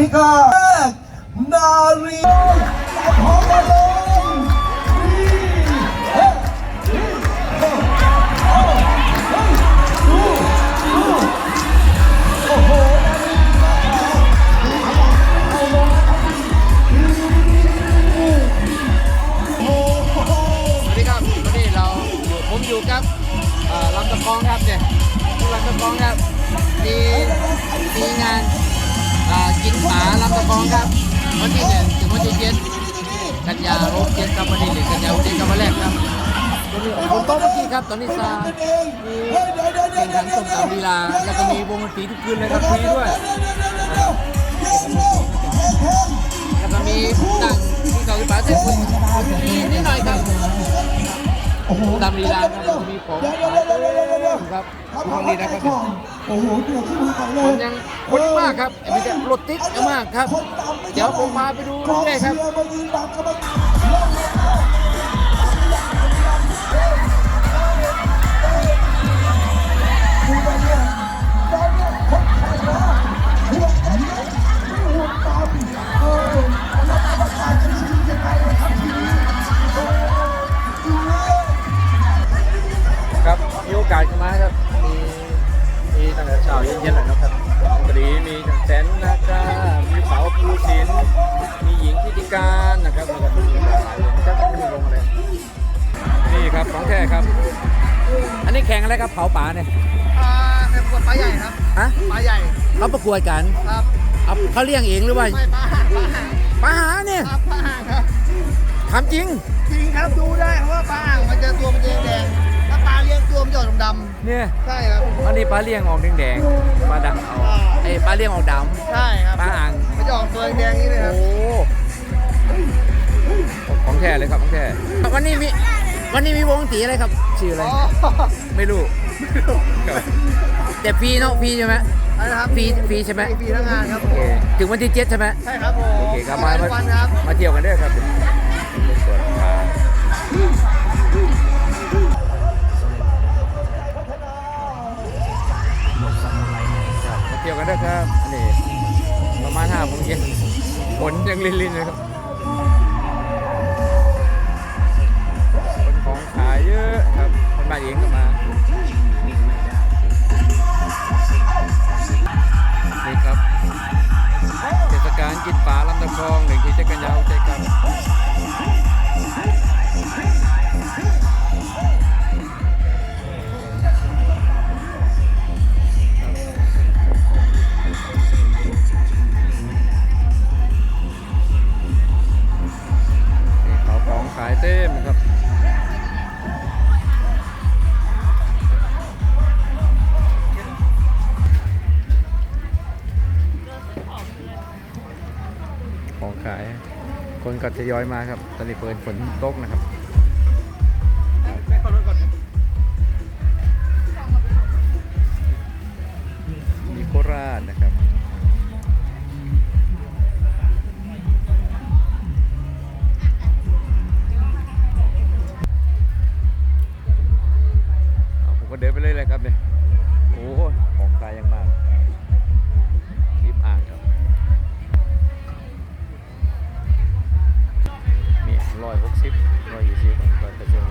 นี่ก็แรกนารีพอมาลงนี่เฮ้ยนี่เฮ้ยเฮ้ยเฮ้ยดูดูโอ้โหนารีเอาลงนะครับโอ้โหสวัสดีครับวันนี้เราอยู่ผมอยู่กับเอ่อลำตะกองครับเนี่ยลำตะกองครับมีมีงานอ่า กินหมาลำตะกองครับวันที่หนึ่งถึงวันที่เจ็ดกันยาโรบเจ็ดครับวันที่หนึ่งกันยาวันที่กับวันแรกครับวันนี้ผมโต๊ะเมื่อกี้ครับตอนนี้ซามีแข่งขันส้มตำลีลาแล้วก็มีวงดนตรีทุกคืนเลยครับฟรีด้วยแล้วก็มีตั้งที่เขาที่ป่าเสร็จมีนิดหน่อยครับ โอ้โหตามลีลาครับจะมีของเดี๋ยวเดี๋ยวเดี๋ยวเดี๋ยวเดี๋ยวเดี๋ยวครับครับตรงนี้นะครับโอ้โหเดือดขึ้นมาก่อนเลคยนยังคนมากครับไม่ใช่รถติดเยอะมากครับ เดี๋ยวผมพาไปดูกองเรื่อยๆครับ มีโอกาสขึ้นมาครับ มีมีตั้งแต่เช้าเย็นๆเลยนะครับปรีมีทั้งแสนนาคามีเป๋าภูสิน มีหญิงพิธีการนะครับแล้วก็มีหลายๆจะไม่มีลงอะไรนี่ครับของแท้ครับ อันนี้แข่งอะไรครับเผาป่าเนี่ยอ่าเป็นประกวดปลาใหญ่ครับฮะปลาใหญ่เขาประกวดกันครับเอาเขาเลี้ยงเองหรือว่าไม่ปลาห่างปลาห่างปลาหาเนี่ยครับปลาห่างครับถามจริง จริงครับดูได้เพราะว่าปลาห่างมันจะตัวมันจะแดงๆถ้าปลาเลี้ยงตัวมันจะออกดำ เนี่ยๆใช่ครับ อันนี้ปลาเลี้ยงออกแดงๆปลาดำเอาไอ้ปลาเลี้ยงออกดใช่ครับำปลาอ่างมันจะออกตัวแดงๆนี่เลยคโอ้รับของแท้เลยครับของแท้วันนี้มีวันนี้มีวงตีอะไรครับชื่ออะไรอ๋อไม่รู้ครับแต่ฟรีเนาะฟรีใช่ไหมอะไรนะครับฟรีฟรีใช่ไหมฟรีทั้งงานครับโอเคถึงวันที่เจ็ดใช่ไหม ใช่ครับผมโอเคครับมาทุมากวันครับ มาเที่ยวกันเด้อครับเปิดขาครับมา นเด้อครับอันนี้ประมาณห้าโมงเย็นฝนยังลินๆเลยครับคนของขายเยอะครับ คนบ้านเองก็มา คนก็จะย้อยมาครับ ตอนนี้เปิดฝนตกนะครับมีโคราชนะครับผมก็เดินไปเลยเลยครับเนี่ย โอ้โหของตายยังมากทีมอ่างครับ ร้อยหกสิบร้อยยี่สิบร้อยแปดสิบ